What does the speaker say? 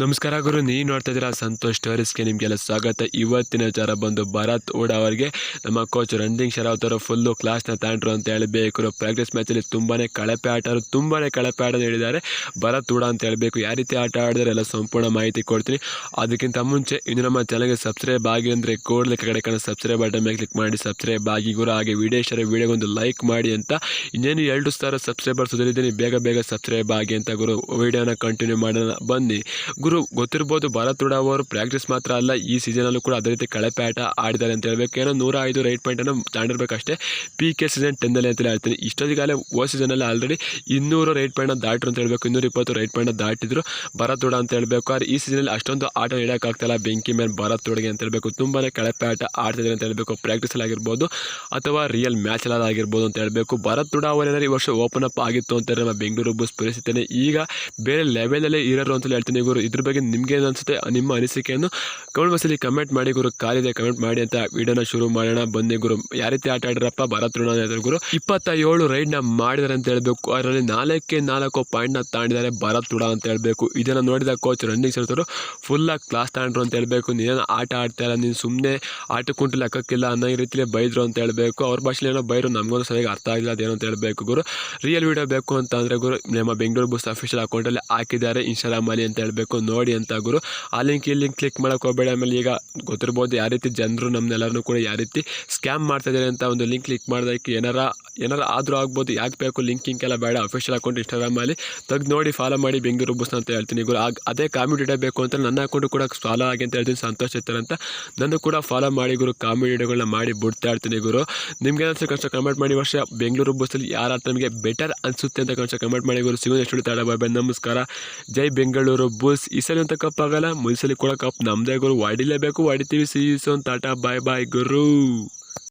ನಮಸ್ಕಾರ ಗುರು ನೀವು ನೋಡ್ತಾ ಇದ್ದೀರಾ ಸಂತೋಷ್ ಸ್ಟೋರೀಸ್ಗೆ ನಿಮಗೆಲ್ಲ ಸ್ವಾಗತ. ಇವತ್ತಿನ ವಿಚಾರ ಬಂದು ಭರತ್ ಓಡ ಅವರಿಗೆ, ನಮ್ಮ ಕೋಚ್ ರಣಜಿಂಗ್ ಶರಾವತ್ ಅವರು ಫುಲ್ಲು ಕ್ಲಾಸ್ನ ತಾಂಡ್ರು ಅಂತ ಹೇಳಬೇಕು. ಪ್ರಾಕ್ಟೀಸ್ ಮ್ಯಾಚಲ್ಲಿ ತುಂಬಾ ಕಳಪೆ ಆಟ ತುಂಬಾ ಕಳಪೆ ಆಡೋದು ಹೇಳಿದ್ದಾರೆ. ಭರತ್ ಓಡ ಅಂತ ಹೇಳಬೇಕು. ಯಾವ ರೀತಿ ಆಟ ಆಡಿದ್ರೆ ಎಲ್ಲ ಸಂಪೂರ್ಣ ಮಾಹಿತಿ ಕೊಡ್ತೀನಿ. ಅದಕ್ಕಿಂತ ಮುಂಚೆ, ಇನ್ನು ನಮ್ಮ ಚಾನಲ್ಗೆ ಸಬ್ಸ್ಕ್ರೈಬ್ ಆಗಿ ಅಂದರೆ ಕೂಡಲೇ ಕಡೆ ಕಣ್ಣ ಸಬ್ಸ್ಕ್ರೈಬ್ ಬಟನ್ ಮೇಲೆ ಕ್ಲಿಕ್ ಮಾಡಿ. ಸಬ್ಸ್ಕ್ರೈಬ್ ಆಗಿ ಗುರು, ಹಾಗೆ ವಿಡಿಯೋ ಶೇರ್ ವಿಡಿಯೋಗೊಂದು ಲೈಕ್ ಮಾಡಿ ಅಂತ. ಇನ್ನೇನು ಎರಡು ಸಾವಿರ ಸಬ್ಸ್ಕ್ರೈಬರ್ಸ್ ಬೇಗ ಬೇಗ ಸಬ್ಸ್ಕ್ರೈಬ್ ಆಗಿ ಅಂತ ಗುರು ವಿಡಿಯೋನ ಕಂಟಿನ್ಯೂ ಮಾಡೋಣ. ಬನ್ನಿ. ಗುರು ಗೊತ್ತಿರ್ಬೋದು, ಭಾರತ್ ತುಡ ಅವರು ಪ್ರಾಕ್ಟೀಸ್ ಮಾತ್ರ ಅಲ್ಲ, ಈ ಸೀಸನಲ್ಲೂ ಕೂಡ ಅದೇ ರೀತಿ ಕಳಪೆ ಆಟ ಆಡಿದ್ದಾರೆ ಅಂತ ಹೇಳ್ಬೇಕು. ಏನೋ ನೂರ ಐದು ರೈಟ್ ಪಾಯಿಂಟನ್ನು ತಾಂಡಿರ್ಬೇಕಷ್ಟೇ. ಪಿ ಕೆ ಸೀಸನ್ ಟೆನ್ನಲ್ಲಿ ಅಂತ ಹೇಳ್ತೀನಿ. ಇಷ್ಟೊತ್ತಿಗಾಲೇ ಓ ಸೀಸನಲ್ಲಿ ಆಲ್ರೆಡಿ ಇನ್ನೂರು ರೈಟ್ ಪಾಯಿಂಟ್ ದಾಟ್ರು ಅಂತ ಹೇಳ್ಬೇಕು. ಇನ್ನೂರ ಇಪ್ಪತ್ತು ರೈಟ್ ಪಾಯಿಂಟ್ ದಾಟಿದ್ರು ಭಾರತ್ ತುಡ ಅಂತ ಹೇಳ್ಬೇಕು. ಆದ್ರೆ ಈ ಸೀಸನಲ್ಲಿ ಅಷ್ಟೊಂದು ಆಟ ಹಿಡಿಯೋಕ್ಕಾಗ್ತಾಯಿಲ್ಲ ಬೆಂಕಿ ಮೇಲೆ ಭಾರತ್ ತುಡಗೆ ಅಂತ ಹೇಳ್ಬೇಕು. ತುಂಬಾ ಕಳಪೆ ಆಟ ಆಡ್ತಿದ್ದಾರೆ ಅಂತ ಹೇಳ್ಬೇಕು. ಪ್ರಾಕ್ಟೀಸಲ್ಲಿ ಆಗಿರ್ಬೋದು ಅಥವಾ ರಿಯಲ್ ಮ್ಯಾಚಲ್ಲಿ ಆಗಿರ್ಬೋದು ಅಂತ ಹೇಳ್ಬೇಕು. ಭಾರತ್ ತುಡ ಅವರೇನಾದ್ರು ಈ ವರ್ಷ ಓಪನ್ ಅಪ್ ಆಗಿತ್ತು ಅಂತ ನಮ್ಮ ಬೆಂಗಳೂರು ಬಸ್ ಪರಿಸ್ಥಿತಿನೇ ಈಗ ಬೇರೆ ಲೆವೆಲಲ್ಲೇ ಇರೋರು ಅಂತ ಹೇಳ್ತೀನಿ ಗುರು. ಇದ್ರ ಬಗ್ಗೆ ನಿಮಗೆ ಏನು ಅನಿಸುತ್ತೆ? ನಿಮ್ಮ ಅನಿಸಿಕೆಯನ್ನು ಕಮೆಂಟ್ ಬಾಕ್ಸಲ್ಲಿ ಕಮೆಂಟ್ ಮಾಡಿ ಗುರು. ಕಾಲಿದೆ ಕಮೆಂಟ್ ಮಾಡಿ ಅಂತ ವಿಡಿಯೋನ ಶುರು ಮಾಡೋಣ. ಬನ್ನಿ ಗುರು. ಯಾವ ರೀತಿ ಆಟ ಆಡ್ರಪ್ಪ ಭಾರತ್ ಋಣ ಗುರು. ಇಪ್ಪತ್ತ ಏಳು ರೈಡ್ನ ಮಾಡಿದ್ದಾರೆ ಅಂತ ಹೇಳಬೇಕು. ಅದರಲ್ಲಿ ನಾಲ್ಕೇ ನಾಲ್ಕು ಪಾಯಿಂಟ್ನ ತಾಂಡಿದ್ದಾರೆ ಭಾರತ್ ಋಣ ಅಂತ ಹೇಳ್ಬೇಕು. ಇದನ್ನು ನೋಡಿದ ಕೋಚ್ ರನ್ನಿಂಗ್ ಸೇರ್ತರು ಫುಲ್ಲಾಗಿ ಕ್ಲಾಸ್ ತಾಂಡ್ರು ಅಂತ ಹೇಳ್ಬೇಕು. ನೀನು ಆಟ ಆಡ್ತಾ ಇಲ್ಲ, ನೀನು ಸುಮ್ಮನೆ ಕುಂಟು ಲೆಕ್ಕಕ್ಕಿಲ್ಲ ಅನ್ನೋ ರೀತಿಯಲ್ಲಿ ಬೈದ್ರು ಅಂತ ಹೇಳಬೇಕು. ಅವ್ರ ಭಾಷೆಲಿ ಏನೋ ಬೈರು ನಮಗೊಂದು ಸರಿಯಾಗಿ ಅರ್ಥ ಆಗಿಲ್ಲ ಅದೇನು ಅಂತ ಹೇಳ್ಬೇಕು ಗುರು. ರಿಯಲ್ ವಿಡಿಯೋ ಬೇಕು ಅಂತ ಅಂದರೆ ಗುರು, ನಮ್ಮ ಬೆಂಗಳೂರು ಬಸ್ ಅಫಿಷಿಯಲ್ ಅಕೌಂಟಲ್ಲಿ ಹಾಕಿದ್ದಾರೆ ಇನ್ಸ್ಟಾಗ್ರಾಮಲ್ಲಿ ಅಂತ ಹೇಳಬೇಕು. ನೋಡಿ ಅಂತ ಗುರು. ಆ ಲಿಂಕ್ ಈ ಲಿಂಕ್ ಕ್ಲಿಕ್ ಮಾಡೋಕೆ ಹೋಗಬೇಡ. ಆಮೇಲೆ ಈಗ ಗೊತ್ತಿರ್ಬೋದು, ಯಾವ ರೀತಿ ಜನರು ನಮ್ಮನ್ನೆಲ್ಲರೂ ಕೂಡ ಯಾವ ರೀತಿ ಸ್ಕ್ಯಾಮ್ ಮಾಡ್ತಾಯಿದ್ದಾರೆ ಅಂತ ಒಂದು ಲಿಂಕ್ ಕ್ಲಿಕ್ ಮಾಡೋದಕ್ಕೆ ಏನಾರ ಏನಾರ ಆದರೂ ಆಗ್ಬೋದು, ಯಾಕೆ ಬೇಕು ಲಿಂಕ್ ಎಲ್ಲ ಬೇಡ ಅಫಿಷಿಯಲ್ ಅಕೌಂಟ್ ಇನ್ಸ್ಟಾಗ್ರಾಮಲ್ಲಿ ತೆಗ್ದು ನೋಡಿ ಫಾಲೋ ಮಾಡಿ ಬೆಂಗಳೂರು ಬಸ್ ಅಂತ ಹೇಳ್ತೀನಿ. ಗುರು ಅದೇ ಕಾಮಿಡಿ ಇಡಬೇಕು ಬೇಕು ಅಂತ ನನ್ನ ಅಕೌಂಟ್ ಕೂಡ ಫಾಲೋ ಆಗಿ ಅಂತ ಹೇಳ್ತೀನಿ. ಸಂತೋಷ ಇರ್ತಾರೆ ಅಂತ ನಾನು ಕೂಡ ಫಾಲೋ ಮಾಡಿ ಗುರು ಕಾಮಿಡಿ ವಿಡಿಯೋಗಳನ್ನ ಮಾಡಿ ಬಿಡ್ತಾ ಇರ್ತೀನಿ ಗುರು. ನಿಮ್ಗೆ ಏನಾದ್ರು ಕಷ್ಟ ಕಮೆಂಟ್ ಮಾಡಿ ವರ್ಷ ಬೆಂಗಳೂರು ಬಸ್ಸಲ್ಲಿ ಯಾರು ನಮಗೆ ಬೆಟರ್ ಅನಿಸುತ್ತೆ ಅಂತ ಕಷ್ಟ ಕಮೆಂಟ್ ಮಾಡಿ ಗುರು. ಸಿಗೋದು ಎಷ್ಟು ತಾಡ ಬಾಯ್ ನಮಸ್ಕಾರ. ಜೈ ಬೆಂಗಳೂರು ಬಸ್ ಈ ಸಲ ಅಂತ ಕಪ್ ಆಗಲ್ಲ ಮುಂದ್ಸಲಿ ಕೂಡ ಕಪ್ ನಮ್ಮದೇ ಗುರು. ಹೊಡಿಲೇಬೇಕು ಹೊಡಿತೀವಿ ಸಿ ಟಾಟಾ ಬಾಯ್ ಬಾಯ್ ಗುರು.